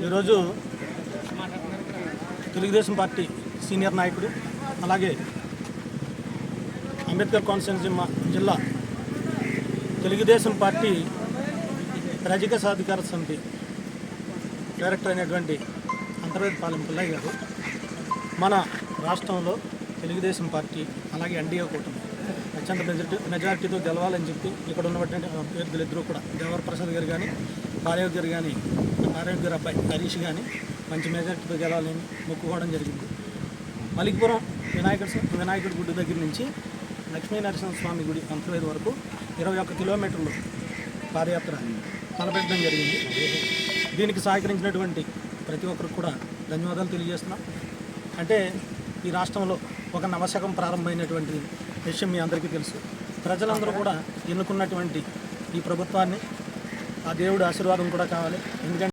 ఈరోజు Telugu Desam party senior నాయకుడు అలాగే అంబేద్కర్ కోనసీమ జిల్లా తెలుగుదేశం పార్టీ రజక సాధికార సమితి డైరెక్టర్ అయినటువంటి అంతర్వేదిపాలెం పిల్లయ్య గారు మన రాష్ట్రంలో తెలుగుదేశం పార్టీ అలాగే ఎన్డీఏ కూటమి అత్యంత మెజార్టీ మెజార్టీతో గెలవాలని చెప్పి ఇక్కడ ఉన్నటువంటి అభ్యర్థులు ఇద్దరు కూడా దేవర ప్రసాద్ గారు కానీ బాలయోగ్యర్ కానీ ఆరోగ్యర్ అబ్బాయి హరీష్ కానీ మంచి మెజార్టీతో గెలవాలని మొక్కుకోవడం జరిగింది. మలిక్పురం వినాయకుడు వినాయకుడి గుడి దగ్గర నుంచి లక్ష్మీ నరసింహస్వామి గుడి అంతర్వేది వరకు ఇరవై ఒక్క కిలోమీటర్లు పాదయాత్ర తలపెట్టడం జరిగింది. దీనికి సహకరించినటువంటి ప్రతి ఒక్కరికి కూడా ధన్యవాదాలు తెలియజేస్తున్నాం. అంటే ఈ రాష్ట్రంలో ఒక నవశకం ప్రారంభమైనటువంటి విషయం మీ అందరికీ తెలుసు. ప్రజలందరూ కూడా ఎన్నుకున్నటువంటి ఈ ప్రభుత్వాన్ని ఆ దేవుడు ఆశీర్వాదం కూడా కావాలి. ఎందుకంటే